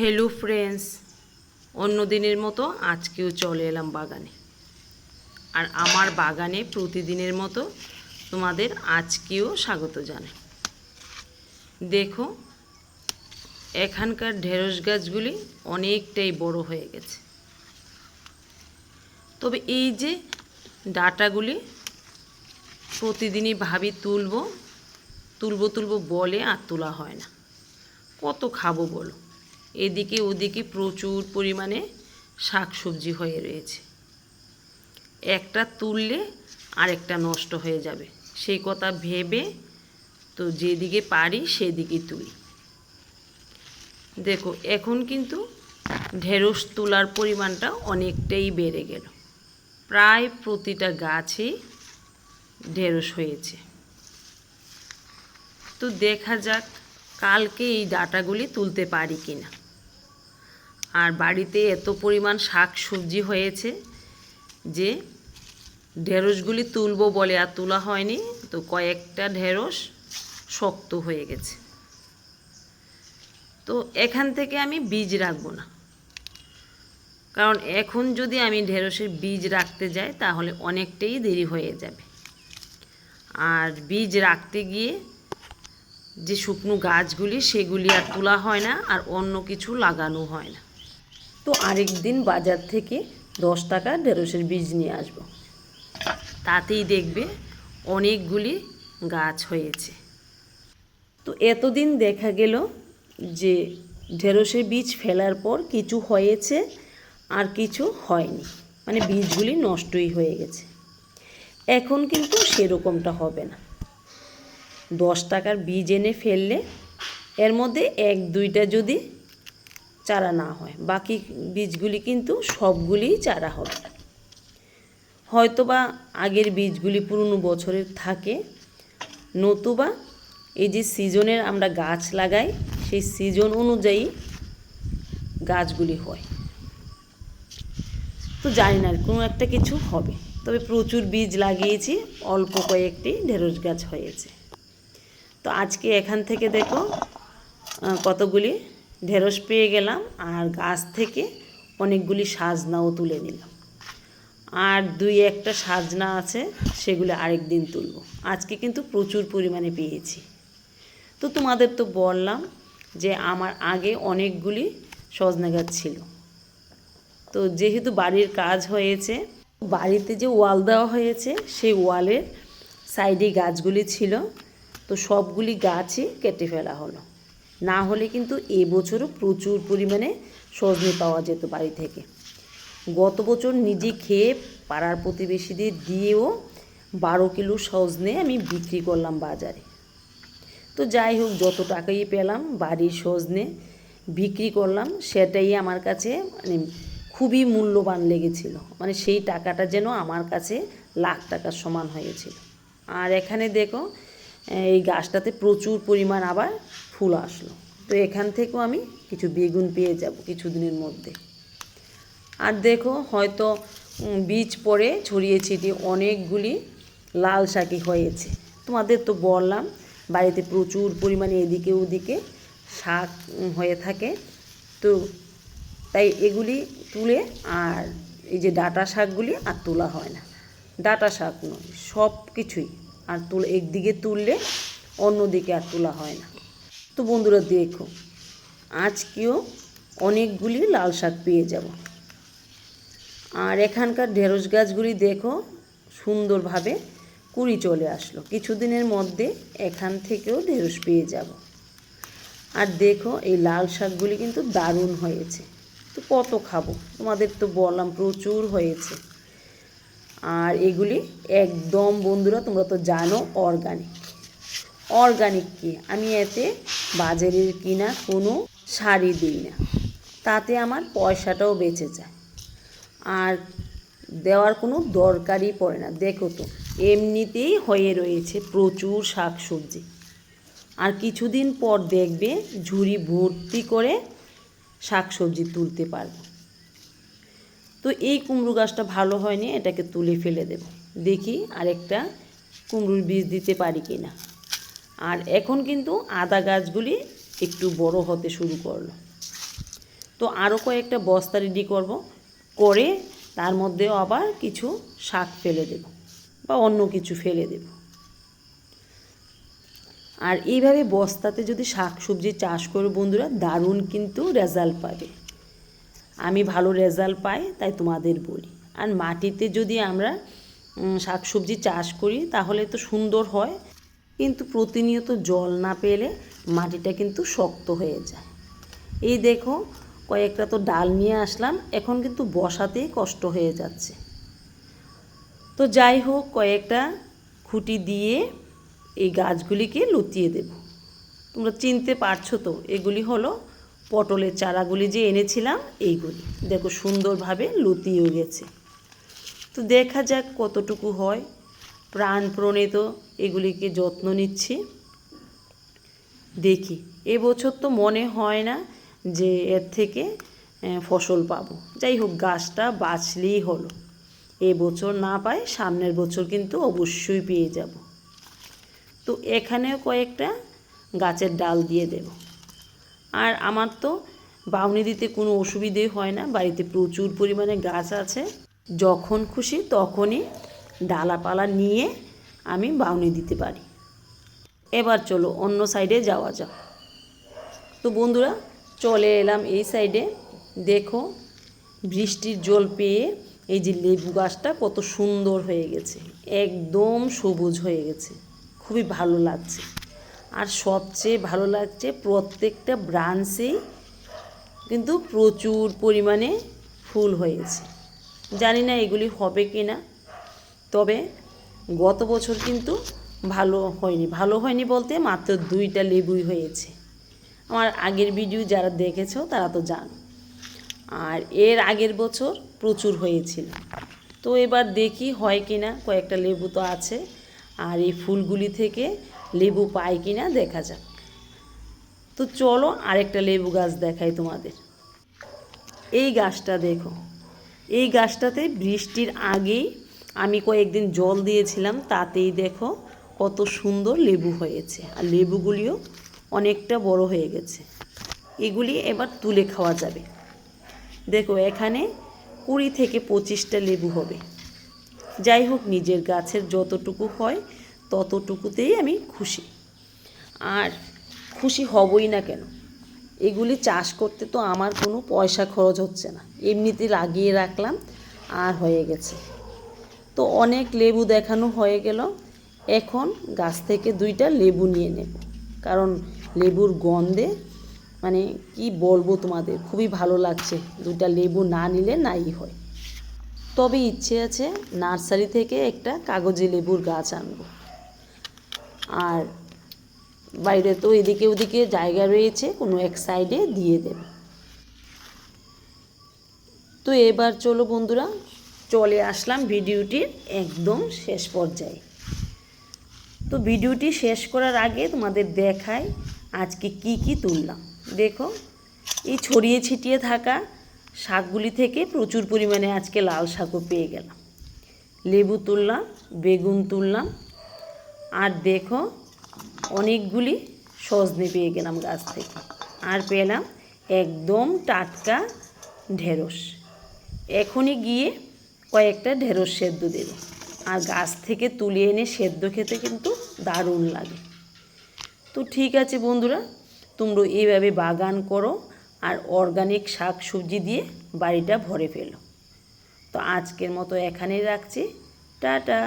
Hello friends অন্য দিনের মতো আজকেও চলে এলাম বাগানে। আর আমার বাগানে প্রতিদিনের মতো তোমাদের আজকেও স্বাগত জানাই। দেখো, এখানকার ঢেঁড়স গাছগুলি অনেকটাই বড় হয়ে গেছে। তবে এই যে ডাটাগুলি প্রতিদিনই ভাবি তুলবো তুলবো তুলবো বলে আর তোলা হয় না। কত খাব বলো? এদিকে ওদিকে প্রচুর পরিমাণে শাক সবজি হয়ে রয়েছে। একটা তুললে আরেকটা নষ্ট হয়ে যাবে। সেই কথা ভেবে তো যেদিকে পারি সেদিকে তুলি। দেখো, এখন কিন্তু ঢেঁড়স তোলার পরিমাণটা অনেকটাই বেড়ে গেল। প্রায় প্রতিটা গাছই ঢেঁড়স হয়েছে। তো দেখা যাক কালকে এই ডাটাগুলি তুলতে পারি কি না আর বাড়িতে এত পরিমাণ শাক সবজি হয়েছে যে ঢেঁড়সগুলি তুলবো বলে আর তোলা হয়নি, তো কয়েকটা ঢেঁড়স শক্ত হয়ে গেছে। তো এখান থেকে আমি বীজ রাখব না। কারণ এখন যদি আমি ঢেঁড়সের বীজ রাখতে যাই, তাহলে অনেকটাই দেরি হয়ে যাবে। আর বীজ রাখতে গিয়ে যে শুকনো গাছগুলি, সেগুলি আর তোলা হয় না, আর অন্য কিছু লাগানো হয় না। তো আরেক দিন বাজার থেকে দশ টাকা ঢেঁড়সের বীজ নিয়ে আসব। তাতেই দেখবে অনেকগুলি গাছ হয়েছে। তো এতদিন দেখা গেল যে ঢেঁড়সের বীজ ফেলার পর কিছু হয়েছে আর কিছু হয়নি। মানে বীজগুলি নষ্টই হয়ে গেছে। এখন কিন্তু সেরকমটা হবে না। দশ টাকার বীজ এনে ফেললে এর মধ্যে এক দুইটা যদি চারা না হয়। বাকি বীজগুলি কিন্তু সবগুলিই চারা হবে। হয়তোবা আগের বীজগুলি পুরনো বছরের থাকে, নতুবা এই যে সিজনের আমরা গাছ লাগাই, সেই সিজন অনুযায়ী গাছগুলি হয়। তো জানি না, কোনো একটা কিছু হবে। তবে প্রচুর বীজ লাগিয়েছি, অল্প কয়েকটি ঢেঁড়স গাছ হয়েছে। তো আজকে এখান থেকে দেখো কতগুলি ঢেঁড়স পেয়ে গেলাম আর গাছ থেকে অনেকগুলি সাজনাও তুলে নিলাম। আর দুই একটা সাজনা আছে, সেগুলো আরেক দিন তুলব। আজকে কিন্তু প্রচুর পরিমাণে পেয়েছি। তো তোমাদের তো বললাম যে আমার আগে অনেকগুলি সজনা গাছ ছিল। তো যেহেতু বাড়ির কাজ হয়েছে, বাড়িতে যে ওয়াল দেওয়া হয়েছে, সেই ওয়ালের সাইডে গাছগুলি ছিল। তো সবগুলি গাছই কেটে ফেলা হলো। না হলে কিন্তু এবছরও প্রচুর পরিমাণে সজনে পাওয়া যেত বাড়ি থেকে। গত বছর নিজে খেয়ে পাড়ার প্রতিবেশীদের দিয়েও বারো কিলো সজনে আমি বিক্রি করলাম বাজারে। তো যাই হোক, যত টাকাই পেলাম বাড়ির সজনে বিক্রি করলাম, সেটাই আমার কাছে মানে খুবই মূল্যবান লেগেছিল। মানে সেই টাকাটা যেন আমার কাছে লাখ টাকার সমান হয়েছিল। আর এখানে দেখো, এই গাছটাতে প্রচুর পরিমাণ আবার ফুল আসলো। তো এখান থেকেও আমি কিছু বেগুন পেয়ে যাব কিছুদিনের মধ্যে। আর দেখো, হয়তো বীজ পরে ছড়িয়ে ছিটিয়ে অনেকগুলি লাল শাকি হয়েছে। তোমাদের তো বললাম, বাড়িতে প্রচুর পরিমাণে এদিকে ওদিকে শাক হয়ে থাকে। তো তাই এগুলি তুলে আর এই যে ডাটা শাকগুলি আর তোলা হয় না। ডাটা শাক নয় সব কিছুই আর তুলে, একদিকে তুললে অন্যদিকে আর তোলা হয় না। তো বন্ধুরা দেখো, আজকেও অনেকগুলি লাল শাক পেয়ে যাব। আর এখানকার ঢেঁড়স গাছগুলি দেখো, সুন্দরভাবে কুড়ি চলে আসলো। কিছুদিনের মধ্যে এখান থেকেও ঢেঁড়স পেয়ে যাব। আর দেখো, এই লাল শাকগুলি কিন্তু দারুণ হয়েছে। তো কত খাব? তোমাদের তো বললাম, প্রচুর হয়েছে। আর এগুলি একদম বন্ধুরা, তোমরা তো জানো অর্গানিক অর্গানিক কি? আমি এতে বাজারের কিনা কোনো শাড়ি দিই না। তাতে আমার পয়সাটাও বেঁচে যায়। আর দেওয়ার কোনো দরকারই পড়ে না। দেখো তো, এমনিতেই হয়ে রয়েছে প্রচুর শাক সবজি আর কিছুদিন পর দেখবে ঝুড়ি ভর্তি করে শাক সবজি তুলতে পারব। তো এই কুমড়ো গাছটা ভালো হয়নি, এটাকে তুলে ফেলে দেব। দেখি আরেকটা কুমড়োর বীজ দিতে পারি কি না আর এখন কিন্তু আদা গাছগুলি একটু বড় হতে শুরু করল। তো আরও কয়েকটা বস্তা রেডি করব, করে তার মধ্যেও আবার কিছু শাক ফেলে দেব বা অন্য কিছু ফেলে দেব। আর এইভাবে বস্তাতে যদি শাক সবজি চাষ করে বন্ধুরা, দারুণ কিন্তু রেজাল্ট পাবে। আমি ভালো রেজাল্ট পাই, তাই তোমাদের বলি। আর মাটিতে যদি আমরা শাক সবজি চাষ করি, তাহলে তো সুন্দর হয়। কিন্তু প্রতিনিয়ত জল না পেলে মাটিটা কিন্তু শক্ত হয়ে যায়। এই দেখো, কয়েকটা তো ডাল নিয়ে আসলাম, এখন কিন্তু বসাতেই কষ্ট হয়ে যাচ্ছে। তো যাই হোক, কয়েকটা খুঁটি দিয়ে এই গাছগুলিকে লুতিয়ে দেব। তোমরা চিনতে পারছ তো, এগুলি হলো পটলের চারাগুলি যে এনেছিলাম, এইগুলি। দেখো, সুন্দরভাবে লুতিয়েও গেছে। তো দেখা যাক কতটুকু হয়। প্রাণপ্রণিত, এগুলিকে যত্ন নিচ্ছি। দেখি এবছর তো মনে হয় না যে এর থেকে ফসল পাবো। যাই হোক, গাছটা বাঁচলেই হলো। এবছর না পাই, সামনের বছর কিন্তু অবশ্যই পেয়ে যাব। তো এখানেও কয়েকটা গাছের ডাল দিয়ে দেব। আর আমার তো বাউনি দিতে কোনো অসুবিধেই হয় না, বাড়িতে প্রচুর পরিমাণে গাছ আছে। যখন খুশি তখনই ডালাপালা নিয়ে আমি বাউনি দিতে পারি। এবার চলো অন্য সাইডে যাওয়া যাক। তো বন্ধুরা, চলে এলাম এই সাইডে দেখো, বৃষ্টির জল পেয়ে এই যে লেবু গাছটা কত সুন্দর হয়ে গেছে। একদম সবুজ হয়ে গেছে। খুবই ভালো লাগছে। আর সবচেয়ে ভালো লাগছে প্রত্যেকটা ব্রাঞ্চেই কিন্তু প্রচুর পরিমাণে ফুল হয়েছে। জানি না এগুলি হবে কি না তবে গত বছর কিন্তু ভালো হয়নি। ভালো হয়নি বলতে মাত্র দুইটা লেবুই হয়েছে। আমার আগের ভিডিও যারা দেখেছ তারা তো জানো। আর এর আগের বছর প্রচুর হয়েছিল। তো এবার দেখি হয় কি না কয়েকটা লেবু তো আছে। আর এই ফুলগুলি থেকে লেবু পাই কি না দেখা যাক। তো চলো আরেকটা লেবু গাছ দেখাই তোমাদের। এই গাছটা দেখো। এই গাছটাতে বৃষ্টির আগেই আমি কয়েকদিন জল দিয়েছিলাম, তাতেই দেখো কত সুন্দর লেবু হয়েছে। আর লেবুগুলিও অনেকটা বড় হয়ে গেছে। এগুলি এবার তুলে খাওয়া যাবে। দেখো, এখানে কুড়ি থেকে পঁচিশটা লেবু হবে। যাই হোক, নিজের গাছের যতটুকু হয়, ততটুকুতেই আমি খুশি। আর খুশি হবই না কেন? এগুলি চাষ করতে তো আমার কোনো পয়সা খরচ হচ্ছে না। এমনিতে লাগিয়ে রাখলাম, আর হয়ে গেছে। তো অনেক লেবু দেখানো হয়ে গেল। এখন গাছ থেকে দুইটা লেবু নিয়ে নেব। কারণ লেবুর গন্ধে মানে কি বলব তোমাদের, খুবই ভালো লাগছে। দুইটা লেবু না নিলে নাই হয়। তবে ইচ্ছে আছে নার্সারি থেকে একটা কাগজে লেবুর গাছ আনব। আর বাইরে তো এদিকে ওদিকে জায়গা রয়েছে, কোনো এক সাইডে দিয়ে দেব। তো এবার চলো বন্ধুরা চলে আসলাম ভিডিওটির একদম শেষ পর্যায়ে। তো ভিডিওটি শেষ করার আগে তোমাদের দেখাই আজকে কি কি তুললাম। দেখো, এই ছড়িয়ে ছিটিয়ে থাকা শাকগুলি থেকে প্রচুর পরিমাণে আজকে লাল শাকও পেয়ে গেলাম। লেবু তুললাম, বেগুন তুললাম, আর দেখো, অনেকগুলি সজনে পেয়ে গেলাম গাছ থেকে। আর পেলাম একদম টাটকা ঢেঁড়স। এখনই গিয়ে কয়েকটা ঢেঁড়স সেদ্ধ দেবো। আর গাছ থেকে তুলে এনে সেদ্ধ খেতে কিন্তু দারুণ লাগে। তো ঠিক আছে বন্ধুরা, তোমরা এইভাবে বাগান করো আর অর্গানিক শাক সবজি দিয়ে বাড়িটা ভরে ফেলো। তো আজকের মতো এখানেই রাখছি। টাটা!